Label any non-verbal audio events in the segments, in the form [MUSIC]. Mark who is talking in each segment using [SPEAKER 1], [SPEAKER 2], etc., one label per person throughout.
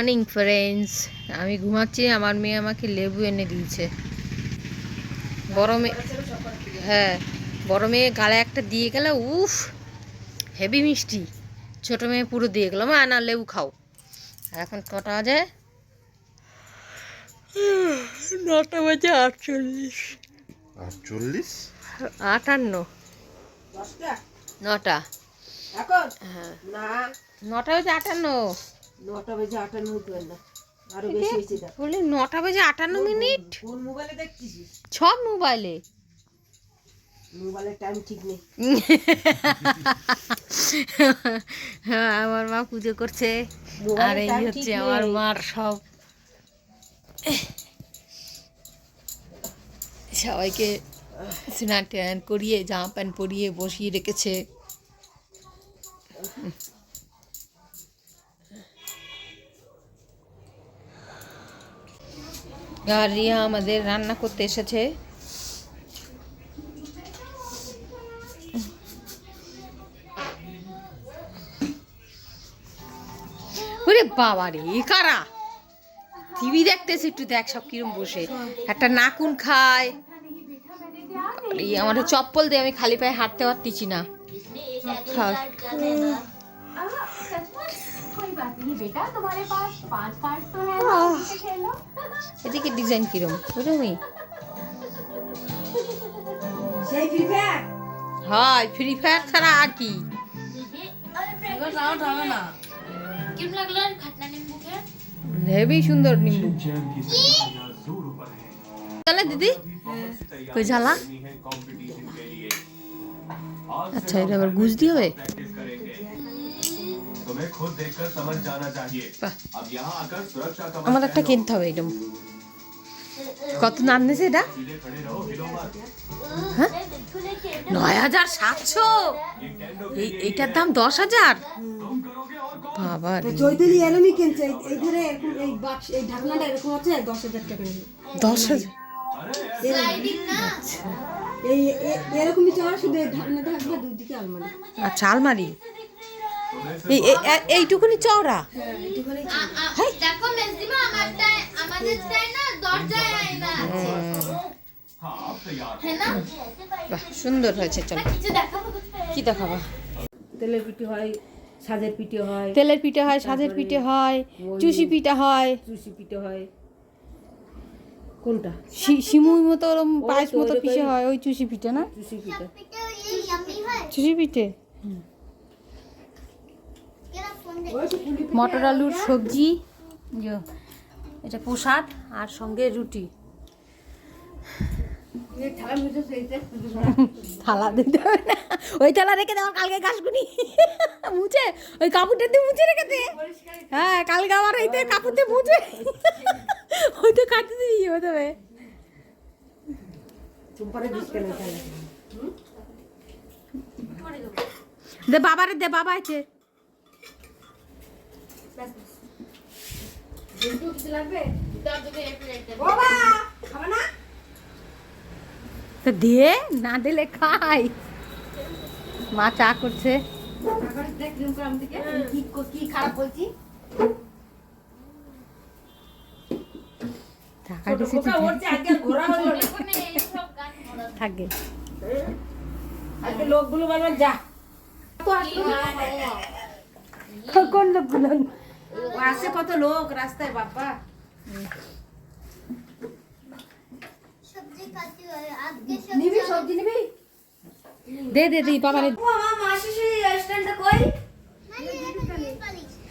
[SPEAKER 1] Morning friends আমি ঘুমাচ্ছি আমার মেয়ে আমাকে লেবু এনে দিয়েছে। বড় মেয়ে হ্যাঁ বড় মেয়ে গালে একটা দিয়ে গেল উফ হেভি মিষ্টি। ছোট মেয়ে পুরো দিয়ে গেল মা না লেবু খাও। এখন কটা বাজে? নটা বাজে আটচল্লিশ।
[SPEAKER 2] আটচল্লিশ?
[SPEAKER 1] আটান্ন। নটা। হ্যাঁ। নটা বাজে আটান্ন।
[SPEAKER 3] নটা বেজে আটান্ন না। আরও বেশি হয়েছে
[SPEAKER 1] বলি নটা বাজে আটান্ন মিনিট?
[SPEAKER 3] কোন মোবাইলে দেখছিস
[SPEAKER 1] সব মোবাইলে?
[SPEAKER 3] মোবাইলের টাইম ঠিক নেই। [LAUGHS]
[SPEAKER 1] হ্যাঁ আমার মা পুজো করছে। আর এই হচ্ছে আমার মার সব। সবাইকে স্নান টান করিয়ে জামা প্যান্ট পরিয়ে বসিয়ে রেখেছে। আর রিয়া আমাদের রান্না করতে এসেছে। ওরে বাবা রে কারা? টিভি দেখতেছে, একটু দেখ সব কিরম বসে। একটা নাকুন খায়। আমার চপ্পল দিয়ে আমি খালি পায়ে হাঁটতে পারতেছি না। থাক। এদিকে ডিজাইন কিরম
[SPEAKER 3] তুমি
[SPEAKER 1] হয় ফ্রি ফায়ার ছাড়া আর কি হেভি সুন্দর নিম্বু চলে দিদি কই ঝালা আচ্ছা এটা আবার ঘুষ দিয়ে হবে
[SPEAKER 4] तुम्हें खुद देखकर समझ जाना चाहिए
[SPEAKER 1] বাহ,
[SPEAKER 4] अब यहाँ आकर सुरक्षा का
[SPEAKER 1] আমার একটা কিনতে হবে এরকম কত নাম নিয়েছে এটা
[SPEAKER 4] सीधे खड़े रहो हिलो मत
[SPEAKER 1] হ্যাঁ নয় হাজার সাতশো এই এইটার দাম দশ হাজার বাবা রে,
[SPEAKER 3] চৈতালি এলমি কিনছে এই- এই ধরে এরকম এই বাক্স এই ঢাকনাটা এরকম আছে দশ হাজার টাকা নিল
[SPEAKER 1] দশ হাজার
[SPEAKER 3] এই এ- এরকমই চড়া শুধু এই ঢাকনা থাকবে দুই দিকে আলমারি
[SPEAKER 1] আচ্ছা আলমারি এই এই- এই- এইটুকুনি চওড়া সুন্দর হয়েছে চলো কি দেখাবো
[SPEAKER 3] তেলের পিঠে হয় সাজের পিঠে হয়
[SPEAKER 1] তেলের পিঠে হয় সাজের পিঠে হয় চুষি পিঠে হয়
[SPEAKER 3] চুষি পিঠে হয় কোনটা
[SPEAKER 1] শিমুই মতো ওরম পায়েস মতো পিঠে হয় ওই চুষি পিঠে না
[SPEAKER 3] চুষি পিঠে
[SPEAKER 1] চুষি পিঠে মটর আলুর সবজি এটা প্রসাদ আর সঙ্গে রুটি।
[SPEAKER 3] থালা
[SPEAKER 1] দিতে হবে না। ওই থালা রেখে দেওয়া কালকে ঘাসগুনি। মুছে। ওই কাপড়টা দিয়ে মুছে রেখে দে। হ্যাঁ কালকে আবার এইতে কাপড় দিয়ে মুছে। ওই তো কাটতে যাবে
[SPEAKER 3] চুম্পারে দিস কেন
[SPEAKER 1] দে বাবারে, দে বাবা আছে। তো দে না? দিলে খাই। মা চা করছে।
[SPEAKER 3] থেকে। লোকগুলো বলবেন যা।
[SPEAKER 1] কোন লোকগুলো
[SPEAKER 3] আসে কত লোক রাস্তায় বাবা নিবি সবজি নিবি?
[SPEAKER 1] দে দে দি
[SPEAKER 3] আমার মাসি সেই রেস্টুরেন্টটা কই?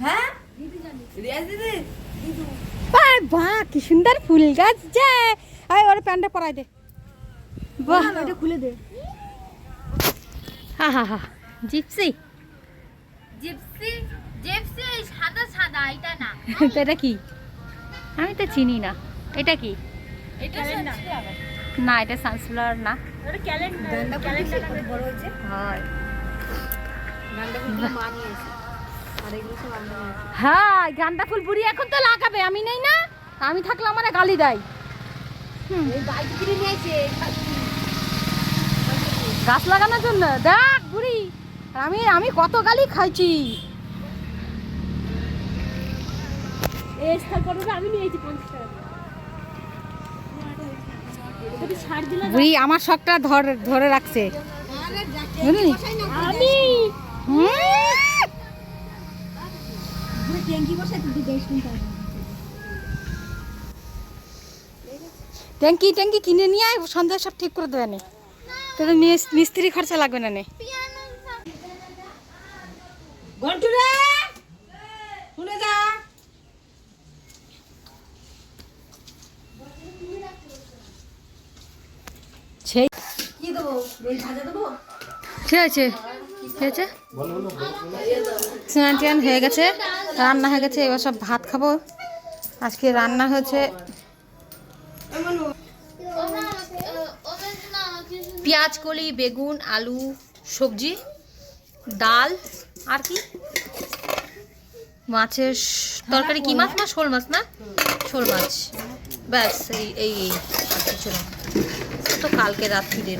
[SPEAKER 3] হ্যাঁ? রিয়াজ দিদি?
[SPEAKER 1] আয় বাহ কি সুন্দর ফুল গাছ যে। আয় ওর প্যান্টটা পরাই দে। বাহ
[SPEAKER 3] ওটা খুলে দে।
[SPEAKER 1] হা হা হা জিপসি।
[SPEAKER 5] জিপসি? জিপসি সাদা এটা না। [LAUGHS]
[SPEAKER 1] তো এটা কি? আমি তো চিনি না। এটা কি?
[SPEAKER 5] এটা
[SPEAKER 1] না এটা সানফ্লাওয়ার না।
[SPEAKER 5] ওটা ক্যালেন্ডার ক্যালেন্ডার
[SPEAKER 3] বড় হয়েছে?
[SPEAKER 1] হয়। হ্যাঁ গান্দা ফুল বুড়ি এখন তো লাগাবে আমি নেই না। আমি থাকলে আমার গালি দেয়। গাছ লাগানোর জন্য। দেখ বুড়ি আমি আমি কত গালি খাইছি। বুড়ি আমার শখটা ধরে ধরে রাখছে। বুঝলি
[SPEAKER 3] ট্যাঙ্কি
[SPEAKER 1] ট্যাঙ্কি কিনে নিয়ে আয় সন্ধ্যা সব ঠিক করে দেবে না। তোদের মিস- মিস্ত্রি খরচা লাগবে না নে।
[SPEAKER 3] ঘন্টু রে! শুনে যা।
[SPEAKER 1] সেই
[SPEAKER 3] কি দেবো? ভাজা দেবো?
[SPEAKER 1] ঠিক আছে। ঠিক আছে? স্নান টান হয়ে গেছে রান্না হয়ে গেছে এবার সব ভাত খাব। আজকে রান্না হয়েছে পেঁয়াজ কলি বেগুন আলু সবজি ডাল আর কি? মাছের তরকারি কি মাছ না? শোল মাছ না? শোল মাছ। ব্যাস এই এই কিছু না তো কালকে রাত্রিদের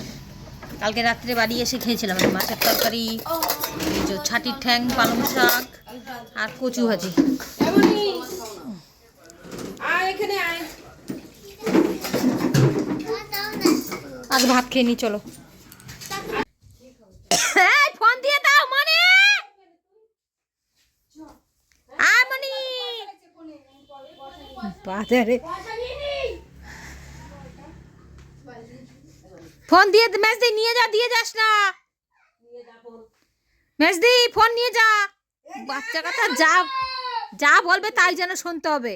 [SPEAKER 1] কালকে রাত্রে বাড়ি এসে খেয়েছিলাম মাছের তরকারি ছাটির ঠ্যাং, পালং শাক আর কচু ভাজি। আজ ভাত খেয়ে নি, চলো। ফোন দিয়ে দাও বাজারে ফোন দিয়ে মেজ দি নিয়ে যা দিয়ে যাস না। মেজ দি ফোন নিয়ে যা। বাচ্চা কথা যা যা বলবে তাই যেন শুনতে হবে।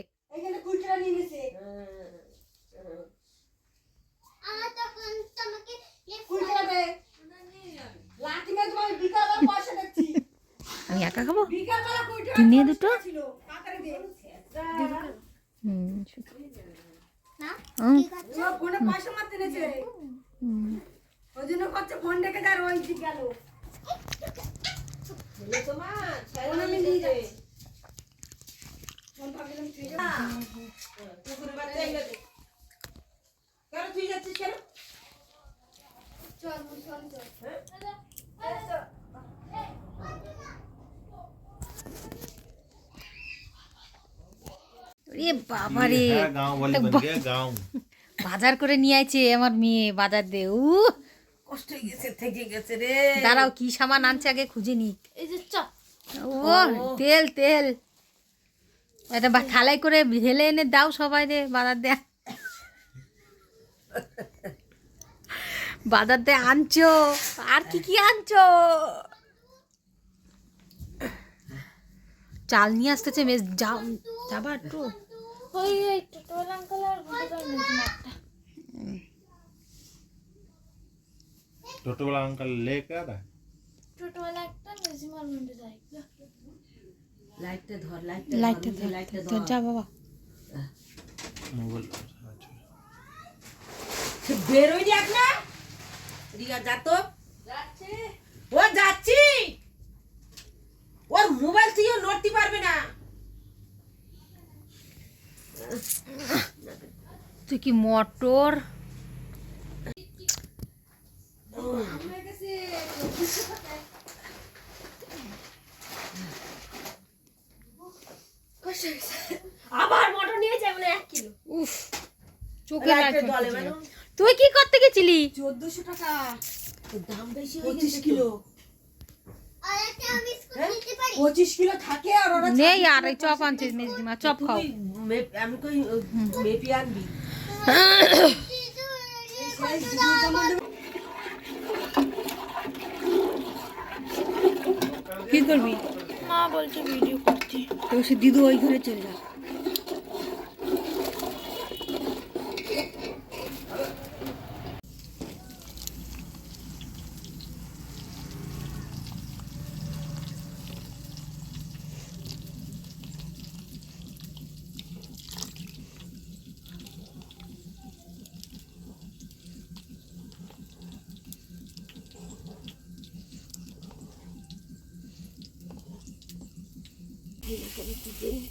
[SPEAKER 1] আমি একা খাব? দুটো? হুম
[SPEAKER 3] ওই জন্য করছে ফোন রেখে তার ওই দিক গেল।
[SPEAKER 1] বাবা রে
[SPEAKER 2] হ্যাঁ, গাঁও বলে গাঁও।
[SPEAKER 1] বাজার করে নিয়ে আইছে আমার মেয়ে বাজার দে উ
[SPEAKER 3] কষ্ট হয়ে গেছে থেকে গেছে রে।
[SPEAKER 1] দাঁড়াও কি সামান আনছে আগে খুঁজে নি
[SPEAKER 5] এই যে চপ
[SPEAKER 1] ও তেল তেল। এটা বা থালাই করে ঢেলে এনে দাও সবাই রে বাজার দে বাজার দে আনছো আর কি কি আনছো? চাল নিয়ে আসতেছে বেশ যাও যাবা একটু।
[SPEAKER 5] ওই ওই টোটোল আঙ্কেল আর গুড্ডুর মেজমা একটা
[SPEAKER 2] टोटो वाला अंकल लेकर
[SPEAKER 5] টোটোওয়ালা একটা মেজমার মধ্যে যায়
[SPEAKER 3] লাইটটা ধর
[SPEAKER 1] লাইটটা ধর তো যা বাবা
[SPEAKER 2] मोबाइल
[SPEAKER 3] বেরোই দেখ না রিয়া যা তো ও যাচ্ছি ওর মোবাইল থেকেও
[SPEAKER 1] তুই কি মটর?
[SPEAKER 6] আবার মটর নিয়েছে মানে এক কিলো।
[SPEAKER 1] উফ চোখে
[SPEAKER 3] লাইটের
[SPEAKER 1] তুই কি করতে গেছিলি?
[SPEAKER 3] চোদ্দশো টাকা। দাম বেশি পঁচিশ কিলো।
[SPEAKER 5] আর একটা আমি স্কুল দিতে পারি?
[SPEAKER 3] পঁচিশ কিলো থাকে আর
[SPEAKER 1] নেই আর চপ আনছিস মেজদিমা চপ খাও।
[SPEAKER 3] আমি কই মেপি আনবি?
[SPEAKER 1] কি করবি?
[SPEAKER 6] মা বলছে ভিডিও করতে।
[SPEAKER 3] তো সে দিদু ওই ঘরে চলে যা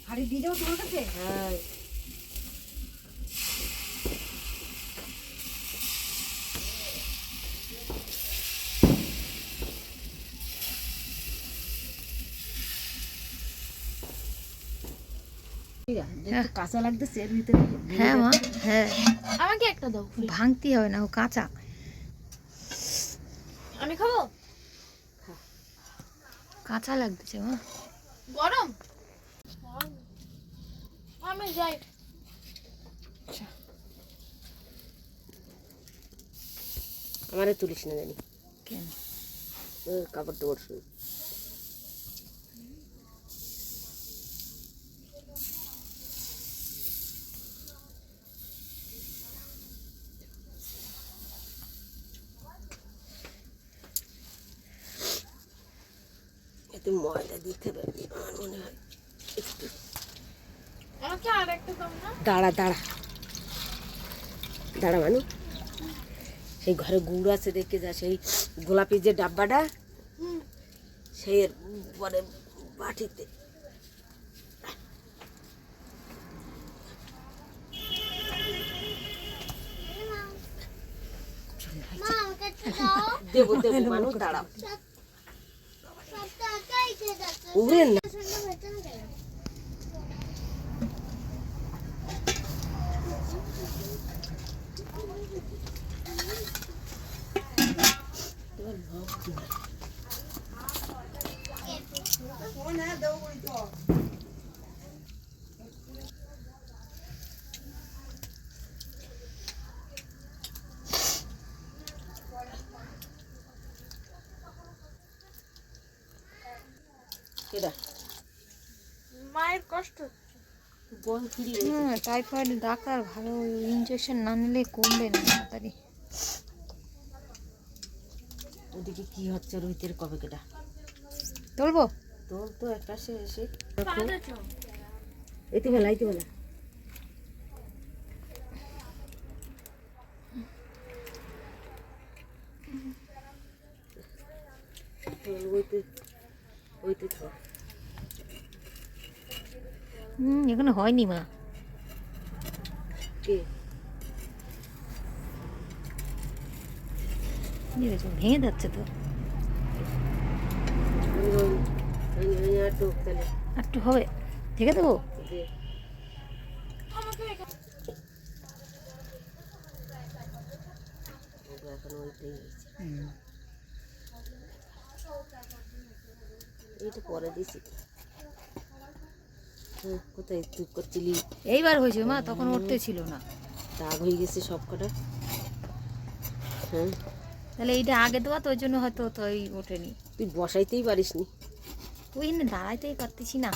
[SPEAKER 3] হাড়ি দিয়ে যাব তোমার কাছে? হ্যাঁ।
[SPEAKER 1] হ্যাঁ।
[SPEAKER 3] কাঁচা লাগতেছে এর ভিতরে
[SPEAKER 1] হ্যাঁ মা। হ্যাঁ।
[SPEAKER 6] আমাকে একটা দাও।
[SPEAKER 1] ভাঙতে হবে না ও কাঁচা।
[SPEAKER 6] আমি খাব?
[SPEAKER 1] কাঁচা লাগতেছে মা
[SPEAKER 6] গরম আমি যাই।
[SPEAKER 3] আমারে তুলিস না জানি।
[SPEAKER 1] কেন?
[SPEAKER 3] কাপড় টাপড় শুই এতে ময়দা দিতে হবে আমার মনে হয়। একটু
[SPEAKER 6] আমাকে আর একটা দাও না
[SPEAKER 3] দাঁড়া দাঁড়া। দাঁড়া মানু। সেই ঘরে গুড় আছে দেখে যা সেই গোলাপি যে ডাব্বাটা সেই পরে বাটিতে। দেবো দেবো মানু দাঁড়াও। উড়ে না
[SPEAKER 5] সুন্দর হয়েছে না কেন
[SPEAKER 3] কেডা
[SPEAKER 6] মায়ের কষ্ট।
[SPEAKER 1] হ্যাঁ টাইফয়েড ডাক্তার ভালো ইনজেকশন না নিলে কমবে না তাড়াতাড়ি।
[SPEAKER 3] ওদিকে কি হচ্ছে রোহিতের কবে কেটা
[SPEAKER 1] তুলবো?
[SPEAKER 3] তোর তো একটা সে এসে এতে বেলা এতে বেলা ওইতে ওইতে তো
[SPEAKER 1] হুম এখানে হয়নি মা। ভেঙে যাচ্ছে তো। একটু হবে। থেকে দেবো
[SPEAKER 3] এইটা পরে দিছি। কোথায় তুই করছিলি?
[SPEAKER 1] এইবার হয়েছে মা তখন উঠতে ছিল না।
[SPEAKER 3] দাগ হয়ে গেছে সব কটা হ্যাঁ।
[SPEAKER 1] তাহলে এইটা আগে দেওয়া তো ওই জন্য হয়তো তো ওঠেনি।
[SPEAKER 3] তুই বসাইতেই পারিস নি
[SPEAKER 1] ওই দাঁড়াইতেই পারতেছি না।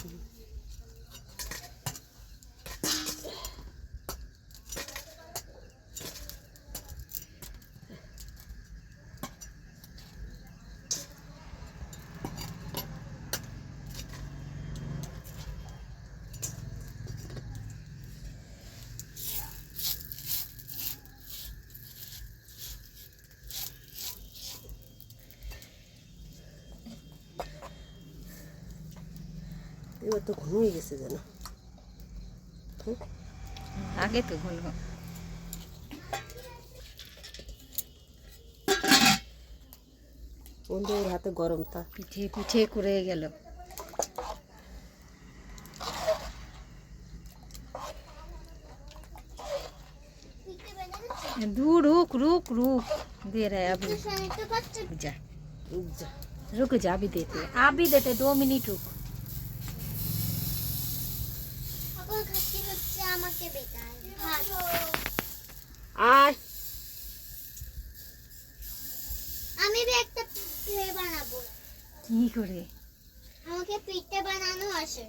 [SPEAKER 3] এবার তো ঘন হয়ে গেছে যেন
[SPEAKER 1] আগে তো হলো
[SPEAKER 3] বন্ধুর হাতে গরম তা
[SPEAKER 1] পিঠে পিঠে করে গেল
[SPEAKER 5] পিঠে বেঁধে দিচ্ছি
[SPEAKER 1] दू रुक रुक रुक दे रहे हैं अभी
[SPEAKER 5] স্বামী তো পাচ্ছে
[SPEAKER 1] रुक जा
[SPEAKER 3] রুক যা
[SPEAKER 1] रुक जा अभी देते हैं आप भी देते हैं, दो मिनट रुक
[SPEAKER 5] আমাকে বেকার। ভাত।
[SPEAKER 3] আয়
[SPEAKER 5] আমি বি একটা পিঠে বানাবো।
[SPEAKER 1] কি করে?
[SPEAKER 5] আমাকে পিঠে বানানো আসে